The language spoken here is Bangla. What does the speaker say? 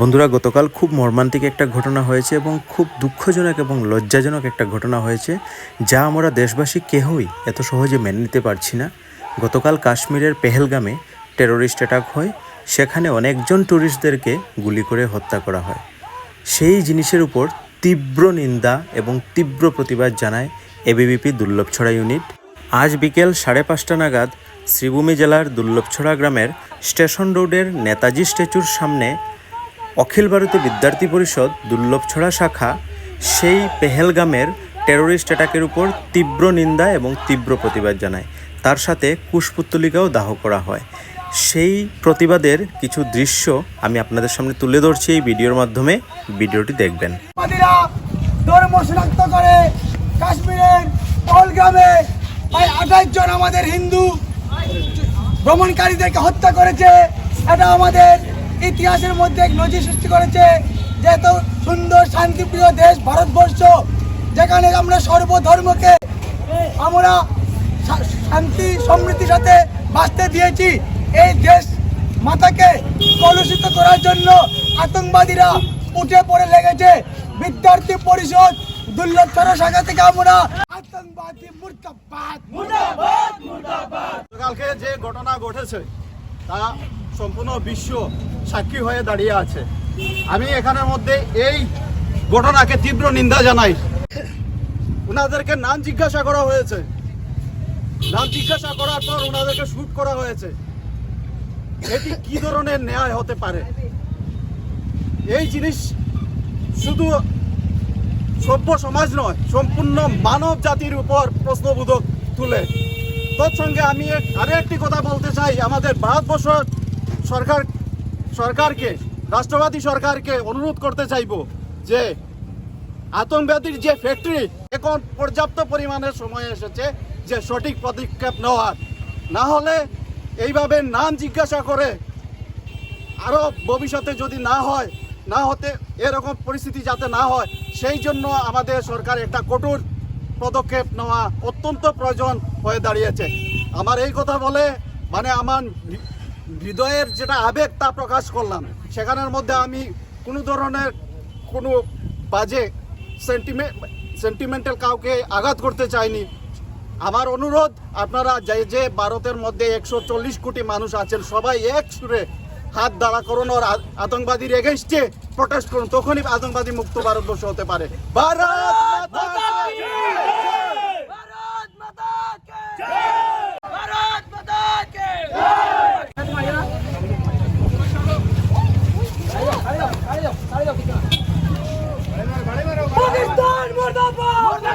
বন্ধুরা, গতকাল খুব মর্মান্তিক একটা ঘটনা হয়েছে এবং খুব দুঃখজনক এবং লজ্জাজনক একটা ঘটনা হয়েছে, যা আমরা দেশবাসী কেহই এত সহজে মেনে নিতে পারছি না। গতকাল কাশ্মীরের পেহেলগামে টেরোরিস্ট অ্যাটাক হয়, সেখানে অনেকজন ট্যুরিস্টদেরকে গুলি করে হত্যা করা হয়। সেই জিনিসের উপর তীব্র নিন্দা এবং তীব্র প্রতিবাদ জানায় এবিভিপি দুর্লভছড়া ইউনিট। আজ বিকেল সাড়ে পাঁচটা নাগাদ শ্রীভূমি জেলার দুর্লভছড়া গ্রামের স্টেশন রোডের নেতাজি স্ট্যাচুর সামনে অখিল ভারতীয় বিদ্যার্থী পরিষদ দুর্লভছড়া শাখা সেই পেহেলগামের টেরোরিস্ট অ্যাটাকের উপর তীব্র নিন্দা এবং তীব্র প্রতিবাদ জানায়। তার সাথে কুশপুত্তলিকাও দাহ করা হয়। সেই প্রতিবাদের কিছু দৃশ্য আমি আপনাদের সামনে তুলে ধরছি এই ভিডিওর মাধ্যমে। ভিডিওটি দেখবেন। ধর্ম শনাক্ত করে কাশ্মীরের প্রায় আঠাশ জন আমাদের হিন্দু ভ্রমণকারীদেরকে হত্যা করেছে। এটা আমাদের ইতিহাসের মধ্যে এক নজির সৃষ্টি করেছে যে এত সুন্দর শান্তিপ্রিয় দেশ ভারতবর্ষ, যেখানে আমরা সর্বধর্মকে আমরা শান্তি, সমৃদ্ধির সাথে বাঁচতে দিয়েছি। এই দেশ মাতাকে কলুষিত করার জন্য আতঙ্কবাদীরা উঠে পড়ে লেগেছে। বিদ্যার্থী পরিষদ, দুর্লভচর শাখা থেকে আমরা আতঙ্কবাদী কালকে যে ঘটনা ঘটেছে তা সম্পূর্ণ বিশ্ব সাক্ষী হয়ে দাঁড়িয়ে আছে। আমি এখানের মধ্যে এই ঘটনাকে তীব্র নিন্দা জানাই। ওনাদেরকে নাম জিজ্ঞাসা করা হয়েছে। নাম জিজ্ঞাসা করার পর ওনাদেরকে শুট করা হয়েছে। এটি কি ধরনের ন্যায় হতে পারে? এই জিনিস শুধু সভ্য সমাজ নয়, সম্পূর্ণ মানব জাতির উপর প্রশ্নবোধক তুলে। তৎসঙ্গে আমি আরও একটি কথা বলতে চাই। আমাদের ভারতবর্ষ সরকার সরকারকে, রাষ্ট্রবাদী সরকারকে অনুরোধ করতে চাইব যে আতঙ্কবাদীর যে ফ্যাক্টরি এখন পর্যাপ্ত পরিমাণের সময় এসেছে যে সঠিক পদক্ষেপ নেওয়ার। না হলে এইভাবে নাম জিজ্ঞাসা করে আরও ভবিষ্যতে যদি না হয়, না হতে এরকম পরিস্থিতি যাতে না হয়, সেই জন্য আমাদের সরকার একটা কঠোর পদক্ষেপ নেওয়া অত্যন্ত প্রয়োজন হয়ে দাঁড়িয়েছে। আমার এই কথা বলে মানে আমার হৃদয়ের যেটা আবেগ তা প্রকাশ করলাম। সেখানের মধ্যে আমি কোনো ধরনের কোনো বাজে সেন্টিমেন্ট সেন্টিমেন্টাল কাউকে আঘাত করতে চাইনি। আমার অনুরোধ, আপনারা যে যে ভারতের মধ্যে একশো চল্লিশ কোটি মানুষ আছেন, সবাই এক সুরে হাত দাঁড়া করুন আ- আতঙ্কবাদীর এগেনস্টে প্রটেস্ট করুন, তখনই আতঙ্কবাদী মুক্ত ভারতবর্ষ হতে পারে। ভারত! পাকিস্তান মুর্দাবাদ